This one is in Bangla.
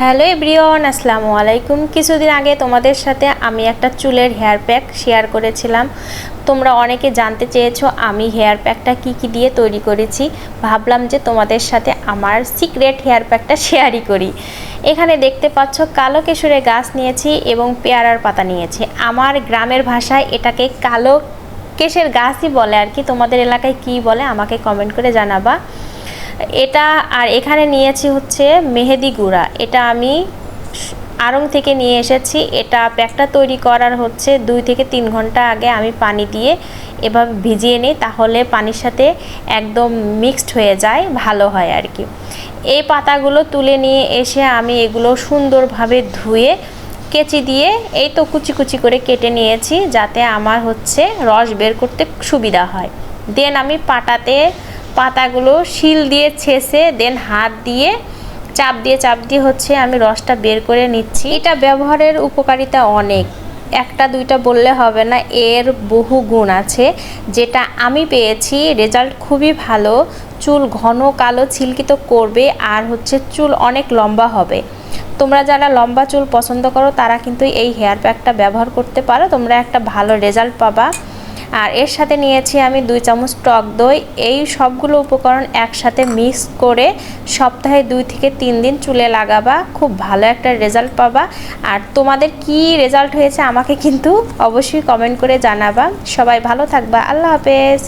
হ্যালো এভরিওয়ান, আসসালামু আলাইকুম। কিছুদিন আগে তোমাদের সাথে আমি একটা চুলের হেয়ার প্যাক শেয়ার করেছিলাম। তোমরা অনেকে জানতে চেয়েছো আমি হেয়ার প্যাকটা কি কি দিয়ে তৈরি করেছি। ভাবলাম যে তোমাদের সাথে আমার সিক্রেট হেয়ার প্যাকটা শেয়ারই করি। এখানে দেখতে পাচ্ছ কালো কেশরের গাছ নিয়েছি এবং পেয়ারার পাতা নিয়েছি। আমার গ্রামের ভাষায় এটাকে কালো কেশের গাছই বলে আর কি। তোমাদের এলাকায় কি বলে আমাকে কমেন্ট করে জানাবা। এটা আর এখানে নিয়েছি হচ্ছে মেহেদি গুঁড়া। এটা আমি আড়ং থেকে নিয়ে এসেছি। এটা প্যাকটা তৈরি করার হচ্ছে দুই থেকে তিন ঘণ্টা আগে আমি পানি দিয়ে এভাবে ভিজিয়ে নিই, তাহলে পানির সাথে একদম মিক্সড হয়ে যায়, ভালো হয় আর কি। এই পাতাগুলো তুলে নিয়ে এসে আমি এগুলো সুন্দরভাবে ধুয়ে, কেচি দিয়ে এই তো কুচি কুচি করে কেটে নিয়েছি, যাতে আমার হচ্ছে রস বের করতে সুবিধা হয়। দেন আমি পাটাতে পাতাগুলো শিল দিয়ে ছেঁচে দেন হাত দিয়ে চাপ দিয়ে চাপ দিয়ে হচ্ছে আমি রসটা বের করে নিচ্ছি। এটা ব্যবহারের উপকারিতা অনেক। একটা, দুইটা বললে হবে না, এর বহু গুণ আছে। যেটা আমি পেয়েছি রেজাল্ট খুবই ভালো। চুল ঘন কালো ছিলকিত করবে আর হচ্ছে চুল অনেক লম্বা হবে। তোমরা যারা লম্বা চুল পছন্দ করো, তারা কিন্তু এই হেয়ার প্যাকটা ব্যবহার করতে পারো। তোমরা একটা ভালো রেজাল্ট পাবা। আর এর সাথে নিয়েছি আমি দুই চামচ টক দই। এই সবগুলো উপকরণ একসাথে মিক্স করে সপ্তাহে দুই থেকে তিন দিন চুলে লাগাবা। খুব ভালো একটা রেজাল্ট পাবা। আর তোমাদের কি রেজাল্ট হয়েছে আমাকে কিন্তু অবশ্যই কমেন্ট করে জানাবা। সবাই ভালো থাকবা। আল্লাহ হাফেজ।